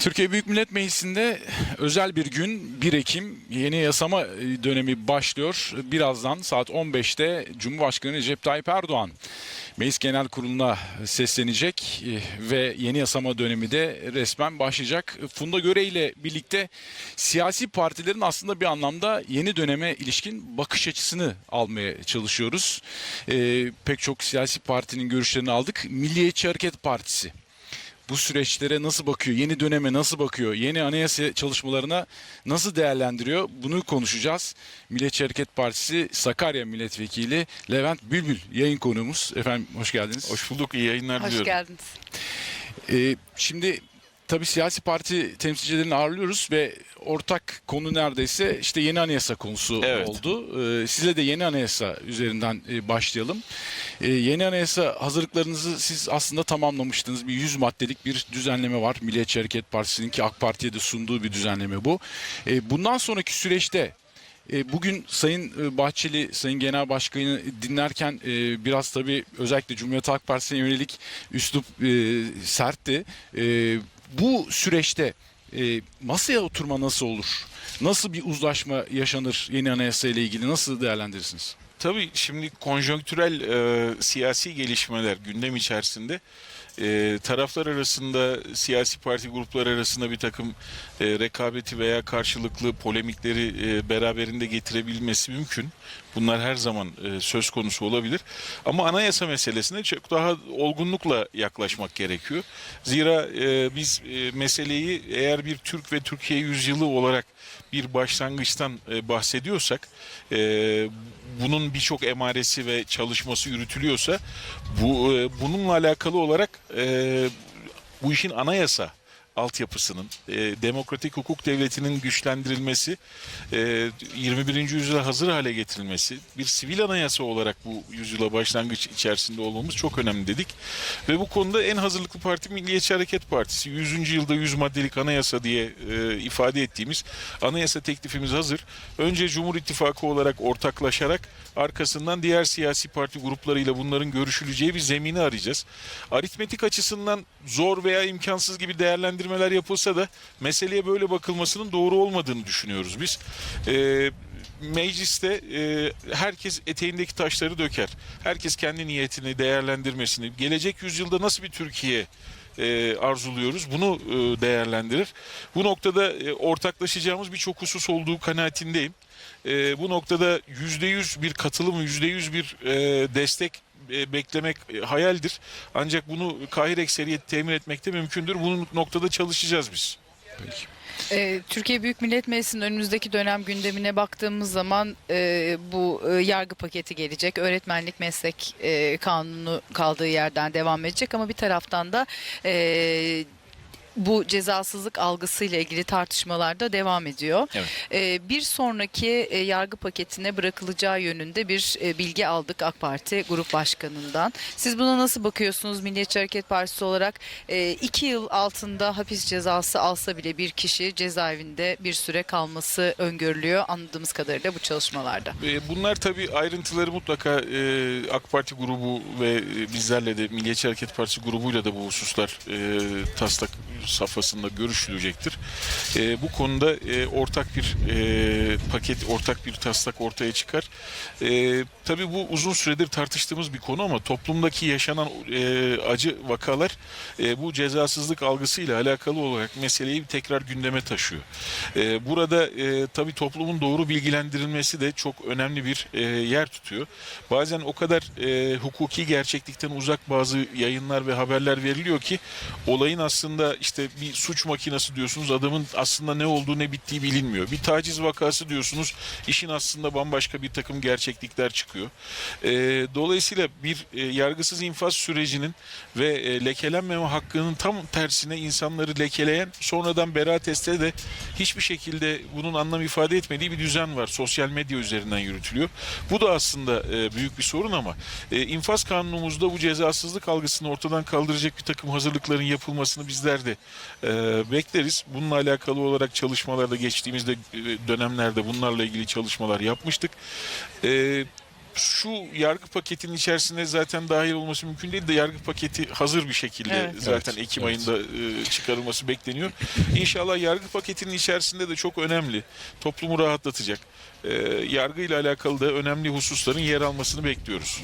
Türkiye Büyük Millet Meclisi'nde özel bir gün 1 Ekim yeni yasama dönemi başlıyor. Birazdan saat 15'te Cumhurbaşkanı Recep Tayyip Erdoğan Meclis Genel Kurulu'na seslenecek e, ve yeni yasama dönemi de resmen başlayacak. Funda Göre ile birlikte siyasi partilerin aslında bir anlamda yeni döneme ilişkin bakış açısını almaya çalışıyoruz. E, pek çok siyasi partinin görüşlerini aldık. Milliyetçi Hareket Partisi bu süreçlere nasıl bakıyor? Yeni döneme nasıl bakıyor? Yeni anayasa çalışmalarına nasıl değerlendiriyor? Bunu konuşacağız. Milliyetçi Hareket Partisi Sakarya Milletvekili Levent Bülbül yayın konuğumuz. Efendim hoş geldiniz. Hoş bulduk, iyi yayınlar Hoş diliyorum. geldiniz. Ee, şimdi tabii siyasi parti temsilcilerini ağırlıyoruz ve ortak konu neredeyse işte yeni anayasa konusu Evet. oldu. Ee, sizle de yeni anayasa üzerinden e, başlayalım. Ee, yeni anayasa hazırlıklarınızı siz aslında tamamlamıştınız. Bir 100 maddelik bir düzenleme var. Milliyetçi Hareket Partisi'nin ki AK Parti'ye de sunduğu bir düzenleme bu. Ee, bundan sonraki süreçte e, Bugün Sayın e, Bahçeli, Sayın Genel Başkan'ı dinlerken biraz tabii özellikle Cumhuriyet Halk Partisi'ne yönelik üslup sertti. Bu süreçte e, masaya oturma nasıl olur? Nasıl bir uzlaşma yaşanır yeni anayasa ile ilgili? Nasıl değerlendirirsiniz? Tabii şimdi konjonktürel e, siyasi gelişmeler gündem içerisinde e, taraflar arasında, siyasi parti grupları arasında bir takım e, rekabeti veya karşılıklı polemikleri e, beraberinde getirebilmesi mümkün. Bunlar her zaman e, söz konusu olabilir. Ama anayasa meselesine çok daha olgunlukla yaklaşmak gerekiyor. Zira e, biz e, meseleyi eğer bir Türk ve Türkiye yüzyılı olarak bir başlangıçtan e, bahsediyorsak, e, bunun birçok emaresi ve çalışması yürütülüyorsa, bu e, bununla alakalı olarak bu işin anayasa altyapısının, e, demokratik hukuk devletinin güçlendirilmesi, e, 21. yüzyıla hazır hale getirilmesi, bir sivil anayasa olarak bu yüzyıla başlangıç içerisinde olmamız çok önemli dedik. Ve bu konuda en hazırlıklı parti Milliyetçi Hareket Partisi. 100. yılda 100 maddelik anayasa diye e, ifade ettiğimiz anayasa teklifimiz hazır. Önce Cumhur İttifakı olarak ortaklaşarak arkasından diğer siyasi parti gruplarıyla bunların görüşüleceği bir zemini arayacağız. Aritmetik açısından zor veya imkansız gibi değerlendirmeler yapılsa da meseleye böyle bakılmasının doğru olmadığını düşünüyoruz biz. Ee, mecliste e, herkes eteğindeki taşları döker. Herkes kendi niyetini, değerlendirmesini, gelecek yüzyılda nasıl bir Türkiye e, arzuluyoruz. Bunu e, değerlendirir. Bu noktada e, ortaklaşacağımız birçok husus olduğu kanaatindeyim. E, bu noktada yüzde yüz bir katılım, yüzde yüz bir e, destek e, beklemek e, hayaldir. Ancak bunu kahir ekseriyet temin etmekte mümkündür. Bu noktada çalışacağız biz. Peki. Ee, Türkiye Büyük Millet Meclisi'nin önümüzdeki dönem gündemine baktığımız zaman e, bu e, yargı paketi gelecek. Öğretmenlik meslek e, kanunu kaldığı yerden devam edecek ama bir taraftan da e, bu cezasızlık algısıyla ilgili tartışmalar da devam ediyor. Evet. Ee, bir sonraki e, yargı paketine bırakılacağı yönünde bir e, bilgi aldık AK Parti Grup Başkanı'ndan. Siz buna nasıl bakıyorsunuz Milliyetçi Hareket Partisi olarak? E, iki yıl altında hapis cezası alsa bile bir kişi cezaevinde bir süre kalması öngörülüyor anladığımız kadarıyla bu çalışmalarda. E, Bunlar tabii ayrıntıları mutlaka e, AK Parti grubu ve e, bizlerle de Milliyetçi Hareket Partisi grubuyla da bu hususlar e, taslak safhasında görüşülecektir. E, bu konuda e, ortak bir e, paket, ortak bir taslak ortaya çıkar. E, tabii bu uzun süredir tartıştığımız bir konu ama toplumdaki yaşanan e, acı vakalar e, bu cezasızlık algısıyla alakalı olarak meseleyi tekrar gündeme taşıyor. E, burada e, tabii toplumun doğru bilgilendirilmesi de çok önemli bir e, yer tutuyor. Bazen o kadar e, hukuki gerçeklikten uzak bazı yayınlar ve haberler veriliyor ki olayın aslında işte bir suç makinesi diyorsunuz adamın aslında ne olduğu ne bittiği bilinmiyor. Bir taciz vakası diyorsunuz işin aslında bambaşka bir takım gerçeklikler çıkıyor. E, dolayısıyla bir e, yargısız infaz sürecinin ve e, lekelenmeme hakkının tam tersine insanları lekeleyen sonradan beraat etse de hiçbir şekilde bunun anlam ifade etmediği bir düzen var. Sosyal medya üzerinden yürütülüyor. Bu da aslında e, büyük bir sorun ama e, infaz kanunumuzda bu cezasızlık algısını ortadan kaldıracak bir takım hazırlıkların yapılmasını bizler de e, bekleriz. Bununla alakalı olarak çalışmalarda geçtiğimizde e, dönemlerde bunlarla ilgili çalışmalar yapmıştık. E, şu yargı paketinin içerisinde zaten dahil olması mümkün değil de yargı paketi hazır bir şekilde Evet. zaten Evet, Ekim evet. ayında e, çıkarılması bekleniyor. İnşallah yargı paketinin içerisinde de çok önemli, toplumu rahatlatacak, e, yargı ile alakalı da önemli hususların yer almasını bekliyoruz.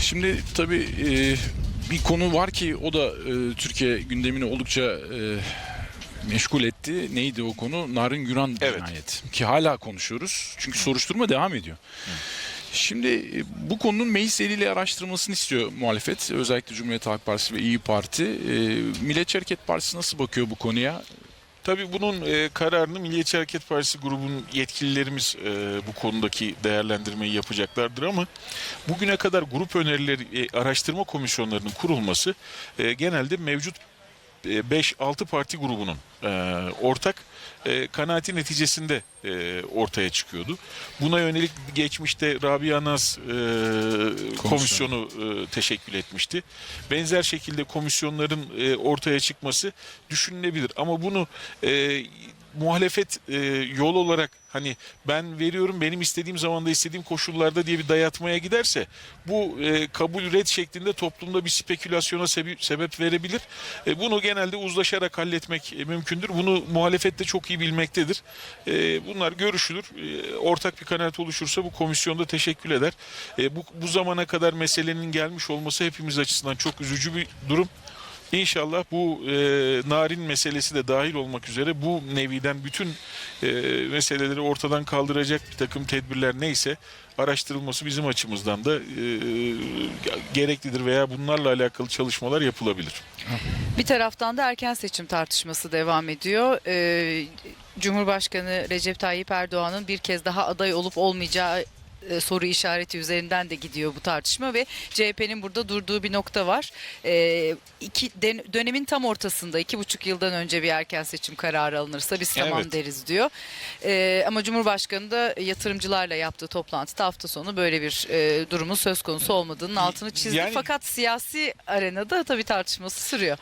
Şimdi tabii e, bir konu var ki o da e, Türkiye gündemini oldukça e, meşgul etti. Neydi o konu? Narin Güran Evet. cinayeti. Ki hala konuşuyoruz. Çünkü soruşturma devam ediyor. Şimdi e, bu konunun meclis eliyle araştırılmasını istiyor muhalefet. Özellikle Cumhuriyet Halk Partisi ve İyi Parti. E, Milliyetçi Hareket Partisi nasıl bakıyor bu konuya? Tabii bunun e, kararını Milliyetçi Hareket Partisi grubunun yetkililerimiz e, bu konudaki değerlendirmeyi yapacaklardır ama bugüne kadar grup önerileri e, araştırma komisyonlarının kurulması e, genelde mevcut 5-6 parti grubunun e, ortak e, kanaati neticesinde e, ortaya çıkıyordu. Buna yönelik geçmişte Rabia Naz e, komisyonu e, teşekkül etmişti. Benzer şekilde komisyonların e, ortaya çıkması düşünülebilir. Ama bunu e, muhalefet e, yol olarak hani ben veriyorum benim istediğim zamanda istediğim koşullarda diye bir dayatmaya giderse bu e, kabul red şeklinde toplumda bir spekülasyona sebi- sebep verebilir. E, bunu genelde uzlaşarak halletmek e, mümkündür. Bunu muhalefet de çok iyi bilmektedir. E, bunlar görüşülür. E, ortak bir kanaat oluşursa bu komisyonda teşekkür eder. E, bu, bu zamana kadar meselenin gelmiş olması hepimiz açısından çok üzücü bir durum. İnşallah bu e, narin meselesi de dahil olmak üzere bu neviden bütün e, meseleleri ortadan kaldıracak bir takım tedbirler neyse araştırılması bizim açımızdan da e, gereklidir veya bunlarla alakalı çalışmalar yapılabilir. Bir taraftan da erken seçim tartışması devam ediyor. Ee, Cumhurbaşkanı Recep Tayyip Erdoğan'ın bir kez daha aday olup olmayacağı e, soru işareti üzerinden de gidiyor bu tartışma ve CHP'nin burada durduğu bir nokta var. Ee, iki den- dönemin tam ortasında iki buçuk yıldan önce bir erken seçim kararı alınırsa biz tamam Evet. deriz diyor. Ee, ama Cumhurbaşkanı da yatırımcılarla yaptığı toplantıda hafta sonu böyle bir e, durumun söz konusu olmadığının altını çizdi. Yani- Fakat siyasi arenada tabii tartışması sürüyor.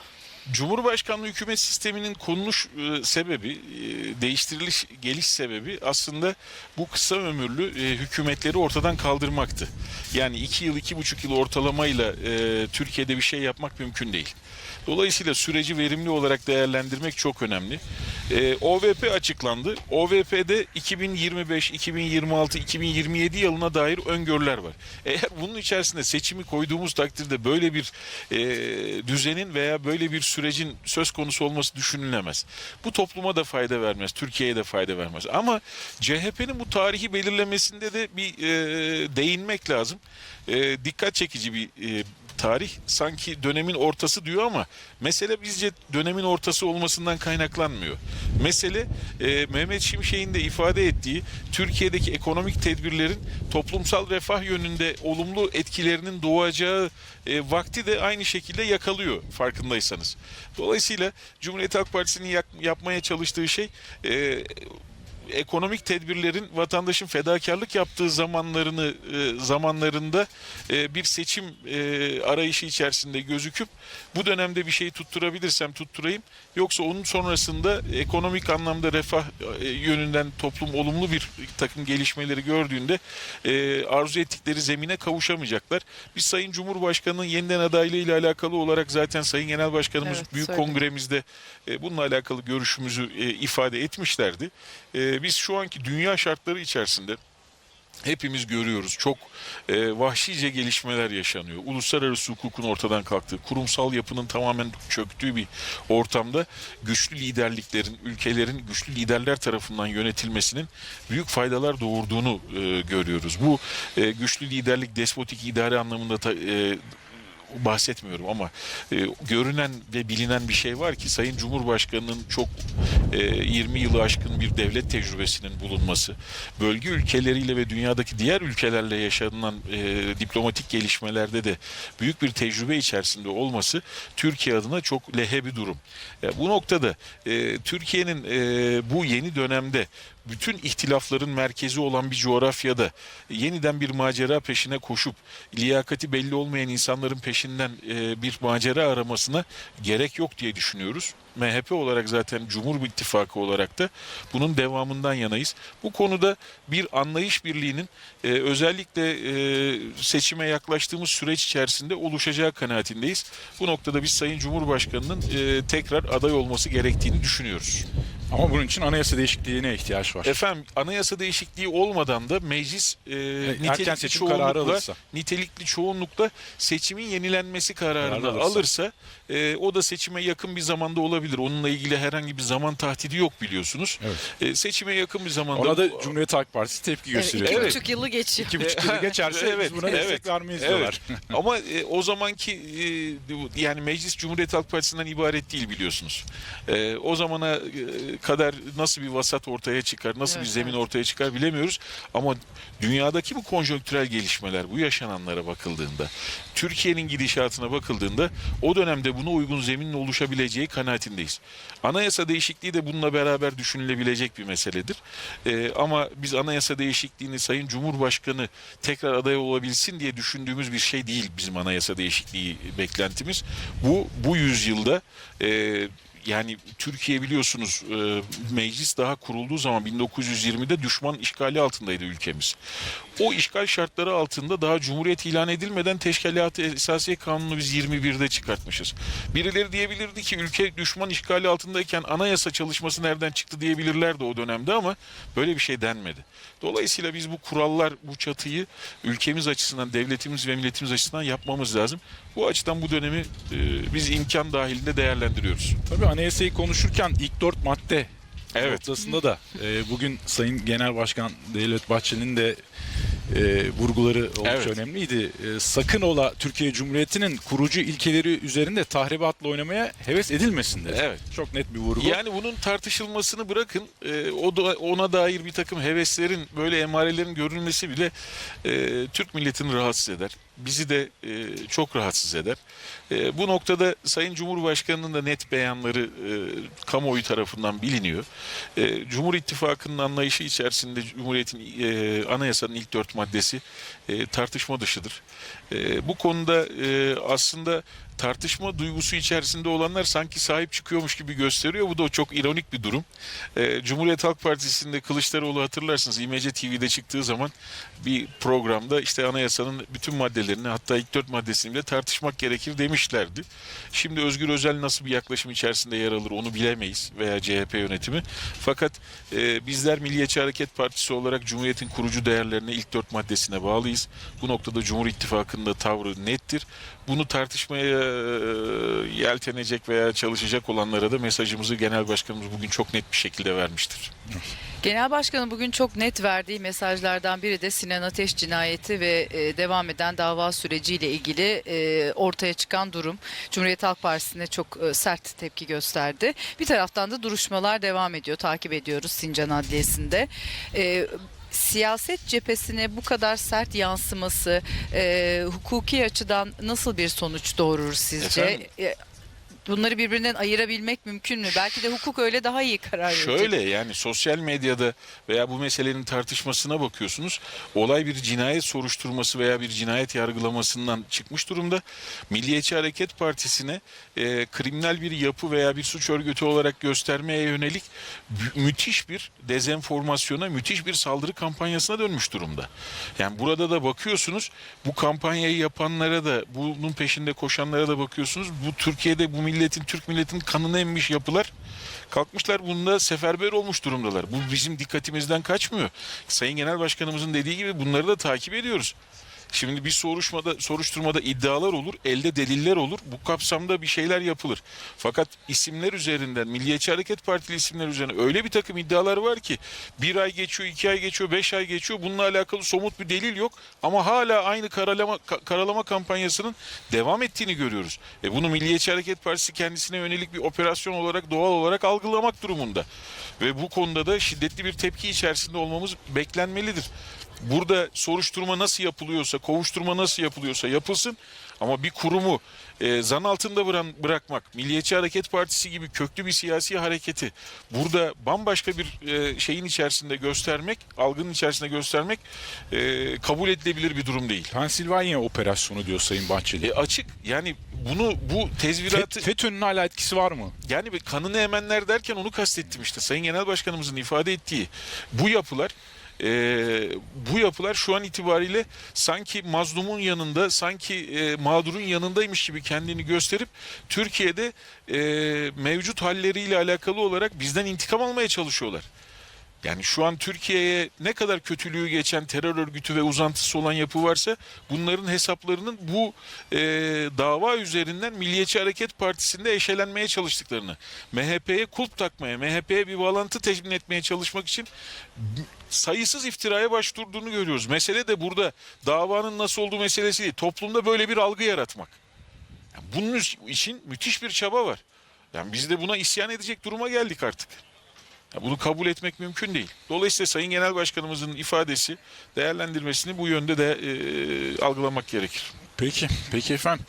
Cumhurbaşkanlığı hükümet sisteminin konuluş e, sebebi, e, değiştiriliş geliş sebebi aslında bu kısa ömürlü e, hükümetleri ortadan kaldırmaktı. Yani iki yıl, iki buçuk yıl ortalamayla e, Türkiye'de bir şey yapmak mümkün değil. Dolayısıyla süreci verimli olarak değerlendirmek çok önemli. E, OVP açıklandı. OVP'de 2025, 2026, 2027 yılına dair öngörüler var. Eğer bunun içerisinde seçimi koyduğumuz takdirde böyle bir e, düzenin veya böyle bir sürecin söz konusu olması düşünülemez. Bu topluma da fayda vermez, Türkiye'ye de fayda vermez. Ama CHP'nin bu tarihi belirlemesinde de bir e, değinmek lazım. E, dikkat çekici bir e, tarih sanki dönemin ortası diyor ama mesele bizce dönemin ortası olmasından kaynaklanmıyor. Mesele e, Mehmet Şimşek'in de ifade ettiği Türkiye'deki ekonomik tedbirlerin toplumsal refah yönünde olumlu etkilerinin doğacağı e, vakti de aynı şekilde yakalıyor farkındaysanız. Dolayısıyla Cumhuriyet Halk Partisi'nin yapmaya çalıştığı şey e, ekonomik tedbirlerin vatandaşın fedakarlık yaptığı zamanlarını e, zamanlarında e, bir seçim e, arayışı içerisinde gözüküp bu dönemde bir şeyi tutturabilirsem tutturayım yoksa onun sonrasında ekonomik anlamda refah e, yönünden toplum olumlu bir takım gelişmeleri gördüğünde e, arzu ettikleri zemine kavuşamayacaklar. Biz Sayın Cumhurbaşkanı'nın yeniden adaylığı ile alakalı olarak zaten Sayın Genel Başkanımız Evet, Büyük söyledi. Kongremizde e, bununla alakalı görüşümüzü e, ifade etmişlerdi. E, biz şu anki dünya şartları içerisinde hepimiz görüyoruz. Çok e, vahşice gelişmeler yaşanıyor. Uluslararası hukukun ortadan kalktığı, kurumsal yapının tamamen çöktüğü bir ortamda güçlü liderliklerin, ülkelerin güçlü liderler tarafından yönetilmesinin büyük faydalar doğurduğunu e, görüyoruz. Bu e, güçlü liderlik, despotik idare anlamında ta- e, bahsetmiyorum ama e, görünen ve bilinen bir şey var ki Sayın Cumhurbaşkanı'nın çok e, 20 yılı aşkın bir devlet tecrübesinin bulunması, bölge ülkeleriyle ve dünyadaki diğer ülkelerle yaşanılan e, diplomatik gelişmelerde de büyük bir tecrübe içerisinde olması Türkiye adına çok lehe bir durum. Ya bu noktada e, Türkiye'nin e, bu yeni dönemde bütün ihtilafların merkezi olan bir coğrafyada yeniden bir macera peşine koşup liyakati belli olmayan insanların peşinden bir macera aramasına gerek yok diye düşünüyoruz. MHP olarak zaten Cumhur İttifakı olarak da bunun devamından yanayız. Bu konuda bir anlayış birliğinin e, özellikle e, seçime yaklaştığımız süreç içerisinde oluşacağı kanaatindeyiz. Bu noktada biz Sayın Cumhurbaşkanı'nın e, tekrar aday olması gerektiğini düşünüyoruz. Ama bunun için anayasa değişikliğine ihtiyaç var. Efendim anayasa değişikliği olmadan da meclis e, erken nitelikli seçim kararı çoğunlukla alırsa. nitelikli çoğunlukla seçimin yenilenmesi kararını Kararı alırsa, alırsa. e, o da seçime yakın bir zamanda olabilir. Onunla ilgili herhangi bir zaman tahdidi yok biliyorsunuz. Evet. E, seçime yakın bir zamanda Ona da Cumhuriyet Halk Partisi tepki Evet, gösteriyor. iki Evet. buçuk yılı geçiyor. İki buçuk yılı geçerse Evet, biz buna evet, destek vermeyiz evet. diyorlar. Ama e, o zamanki e, yani meclis Cumhuriyet Halk Partisi'nden ibaret değil biliyorsunuz. E, o zamana e, kadar nasıl bir vasat ortaya çıkar, nasıl Evet, bir zemin evet. ortaya çıkar bilemiyoruz. Ama dünyadaki bu konjonktürel gelişmeler, bu yaşananlara bakıldığında, Türkiye'nin gidişatına bakıldığında o dönemde buna uygun zeminin oluşabileceği kanaatindeyiz. Anayasa değişikliği de bununla beraber düşünülebilecek bir meseledir. E, ama biz anayasa değişikliğini Sayın Cumhurbaşkanı tekrar aday olabilsin diye düşündüğümüz bir şey değil bizim anayasa değişikliği beklentimiz. Bu bu yüzyılda e, yani Türkiye biliyorsunuz e, meclis daha kurulduğu zaman 1920'de düşman işgali altındaydı ülkemiz. O işgal şartları altında daha Cumhuriyet ilan edilmeden Teşkilat-ı Esasiye Kanunu biz 21'de çıkartmışız. Birileri diyebilirdi ki ülke düşman işgali altındayken anayasa çalışması nereden çıktı diyebilirlerdi o dönemde ama böyle bir şey denmedi. Dolayısıyla biz bu kurallar, bu çatıyı ülkemiz açısından, devletimiz ve milletimiz açısından yapmamız lazım. Bu açıdan bu dönemi e, biz imkan dahilinde değerlendiriyoruz. Tabii anayasayı konuşurken ilk dört madde Evet. noktasında da e, bugün Sayın Genel Başkan Devlet Bahçeli'nin de e, vurguları oldukça Evet. önemliydi. E, sakın ola Türkiye Cumhuriyeti'nin kurucu ilkeleri üzerinde tahribatla oynamaya heves edilmesin dedi. Evet. Çok net bir vurgu. Yani bunun tartışılmasını bırakın, e, o da ona dair bir takım heveslerin, böyle emarelerin görülmesi bile e, Türk milletini rahatsız eder. Bizi de e, çok rahatsız eder. E, bu noktada Sayın Cumhurbaşkanı'nın da net beyanları e, kamuoyu tarafından biliniyor. E, Cumhur İttifakı'nın anlayışı içerisinde Cumhuriyet'in e, anayasanın ilk dört maddesi e, tartışma dışıdır. E, bu konuda e, aslında tartışma duygusu içerisinde olanlar sanki sahip çıkıyormuş gibi gösteriyor. Bu da çok ironik bir durum. Ee, Cumhuriyet Halk Partisi'nde Kılıçdaroğlu hatırlarsınız İMC TV'de çıktığı zaman bir programda işte anayasanın bütün maddelerini hatta ilk dört maddesini bile tartışmak gerekir demişlerdi. Şimdi Özgür Özel nasıl bir yaklaşım içerisinde yer alır onu bilemeyiz veya CHP yönetimi. Fakat e, bizler Milliyetçi Hareket Partisi olarak Cumhuriyet'in kurucu değerlerine ilk dört maddesine bağlıyız. Bu noktada Cumhur İttifakı'nın da tavrı nettir. Bunu tartışmaya yeltenecek veya çalışacak olanlara da mesajımızı Genel Başkanımız bugün çok net bir şekilde vermiştir. Genel Başkan'ın bugün çok net verdiği mesajlardan biri de Sinan Ateş cinayeti ve devam eden dava süreciyle ilgili ortaya çıkan durum. Cumhuriyet Halk Partisi'ne çok sert tepki gösterdi. Bir taraftan da duruşmalar devam ediyor. Takip ediyoruz Sincan Adliyesi'nde. Siyaset cephesine bu kadar sert yansıması e, hukuki açıdan nasıl bir sonuç doğurur sizce? Efendim? Bunları birbirinden ayırabilmek mümkün mü? Belki de hukuk öyle daha iyi karar verecek. Şöyle yani sosyal medyada veya bu meselenin tartışmasına bakıyorsunuz. Olay bir cinayet soruşturması veya bir cinayet yargılamasından çıkmış durumda. Milliyetçi Hareket Partisi'ne e, kriminal bir yapı veya bir suç örgütü olarak göstermeye yönelik mü- müthiş bir dezenformasyona, müthiş bir saldırı kampanyasına dönmüş durumda. Yani burada da bakıyorsunuz bu kampanyayı yapanlara da bunun peşinde koşanlara da bakıyorsunuz. Bu Türkiye'de bu milletin, Türk milletin kanını emmiş yapılar kalkmışlar bunda seferber olmuş durumdalar. Bu bizim dikkatimizden kaçmıyor. Sayın Genel Başkanımızın dediği gibi bunları da takip ediyoruz. Şimdi bir soruşmada, soruşturmada iddialar olur, elde deliller olur. Bu kapsamda bir şeyler yapılır. Fakat isimler üzerinden, Milliyetçi Hareket Partili isimler üzerinden öyle bir takım iddialar var ki bir ay geçiyor, iki ay geçiyor, beş ay geçiyor. Bununla alakalı somut bir delil yok. Ama hala aynı karalama, ka- karalama kampanyasının devam ettiğini görüyoruz. E bunu Milliyetçi Hareket Partisi kendisine yönelik bir operasyon olarak doğal olarak algılamak durumunda. Ve bu konuda da şiddetli bir tepki içerisinde olmamız beklenmelidir. Burada soruşturma nasıl yapılıyorsa, kovuşturma nasıl yapılıyorsa yapılsın. Ama bir kurumu e, zan altında bırakmak, Milliyetçi Hareket Partisi gibi köklü bir siyasi hareketi burada bambaşka bir e, şeyin içerisinde göstermek, algının içerisinde göstermek e, kabul edilebilir bir durum değil. Pensilvanya operasyonu diyor Sayın Bahçeli. E, açık yani bunu bu tezviratı FET- FETÖ'nün hala etkisi var mı? yani kanını emenler derken onu kastettim işte. Sayın Genel Başkanımızın ifade ettiği bu yapılar e, bu yapılar şu an itibariyle sanki mazlumun yanında, sanki e, mağdurun yanındaymış gibi kendini gösterip Türkiye'de e, mevcut halleriyle alakalı olarak bizden intikam almaya çalışıyorlar. Yani şu an Türkiye'ye ne kadar kötülüğü geçen terör örgütü ve uzantısı olan yapı varsa bunların hesaplarının bu e, dava üzerinden Milliyetçi Hareket Partisi'nde eşelenmeye çalıştıklarını, MHP'ye kulp takmaya, MHP'ye bir bağlantı temin etmeye çalışmak için sayısız iftiraya başvurduğunu görüyoruz. Mesele de burada davanın nasıl olduğu meselesi değil. Toplumda böyle bir algı yaratmak. Yani bunun için müthiş bir çaba var. Yani biz de buna isyan edecek duruma geldik artık. Ya bunu kabul etmek mümkün değil. Dolayısıyla Sayın Genel Başkanımızın ifadesi, değerlendirmesini bu yönde de e, algılamak gerekir. Peki, peki efendim.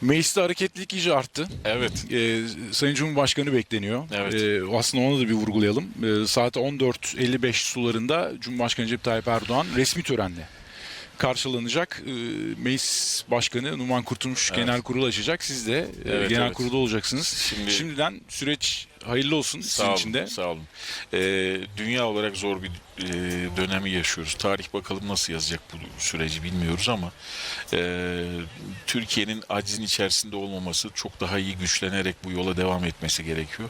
Mecliste hareketlilik iyice arttı. Evet. Ee, Sayın Cumhurbaşkanı bekleniyor. Evet. Ee, aslında onu da bir vurgulayalım. Ee, saat 14.55 sularında Cumhurbaşkanı Recep Tayyip Erdoğan resmi törenle karşılanacak. Ee, Meclis Başkanı Numan Kurtulmuş Evet. genel kurul açacak. Siz de e, Evet, genel evet. kurulda olacaksınız. Şimdi- Şimdiden süreç hayırlı olsun sizin Sağ olun, için de. sağ olun. Ee, dünya olarak zor bir e, dönemi yaşıyoruz. Tarih bakalım nasıl yazacak bu süreci bilmiyoruz ama e, Türkiye'nin acizin içerisinde olmaması çok daha iyi güçlenerek bu yola devam etmesi gerekiyor.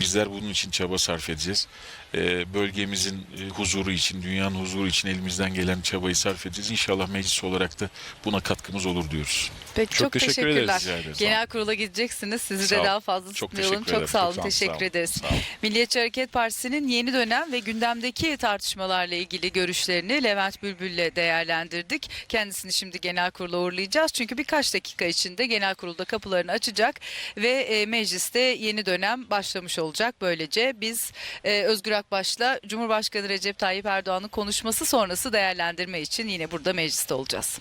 Bizler bunun için çaba sarf edeceğiz. E, bölgemizin e, huzuru için, dünyanın huzuru için elimizden gelen çabayı sarf edeceğiz. İnşallah meclis olarak da buna katkımız olur diyoruz. Peki Çok çok, teşekkür teşekkürler. ederiz. Genel kurula gideceksiniz. Sizi Sağ de daha fazla Çok tutmayalım. teşekkür Çok ederim. sağ olun. Çok sağ olun, teşekkür olun. ederiz. Milliyetçi Hareket Partisi'nin yeni dönem ve gündemdeki tartışmalarla ilgili görüşlerini Levent Bülbül'le değerlendirdik. Kendisini şimdi genel kurula uğurlayacağız. Çünkü birkaç dakika içinde genel kurulda kapılarını açacak ve e, mecliste yeni dönem başlamış olacak. Böylece biz e, Özgür Akbaş'la Cumhurbaşkanı Recep Tayyip Erdoğan'ın konuşması sonrası değerlendirme için yine burada mecliste olacağız.